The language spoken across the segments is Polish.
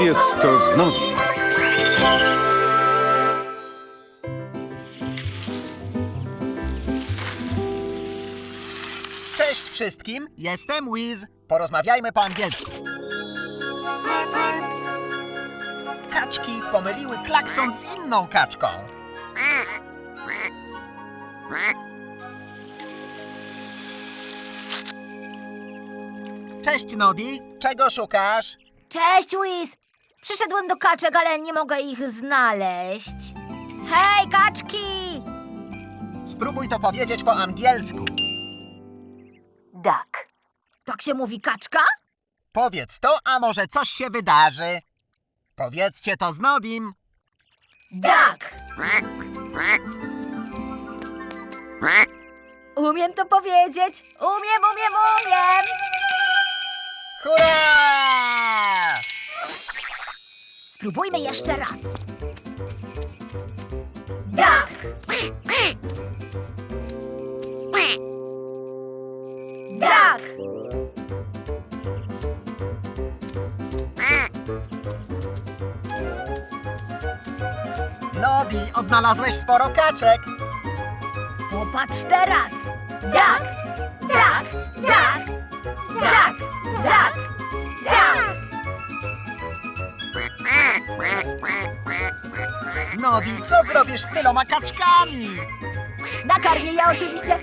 Powiedz to z nogi. Cześć wszystkim, jestem Wiz. Porozmawiajmy po angielsku. Kaczki pomyliły klakson z inną kaczką. Cześć Nodi, czego szukasz? Cześć, Wiz! Przyszedłem do kaczek, ale nie mogę ich znaleźć. Hej, kaczki! Spróbuj to powiedzieć po angielsku. Duck. Tak się mówi kaczka? Powiedz to, a może coś się wydarzy. Powiedzcie to z Nodim. Duck! Umiem to powiedzieć. Umiem, umiem, umiem! Hurra! Spróbujmy jeszcze raz. Duck! Duck! Nodi, odnalazłeś sporo kaczek. Popatrz teraz! Duck! Duck! Duck! Nodi, co zrobisz z tyloma kaczkami? Nakarmię ja oczywiście.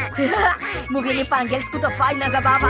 Mówienie po angielsku to fajna zabawa.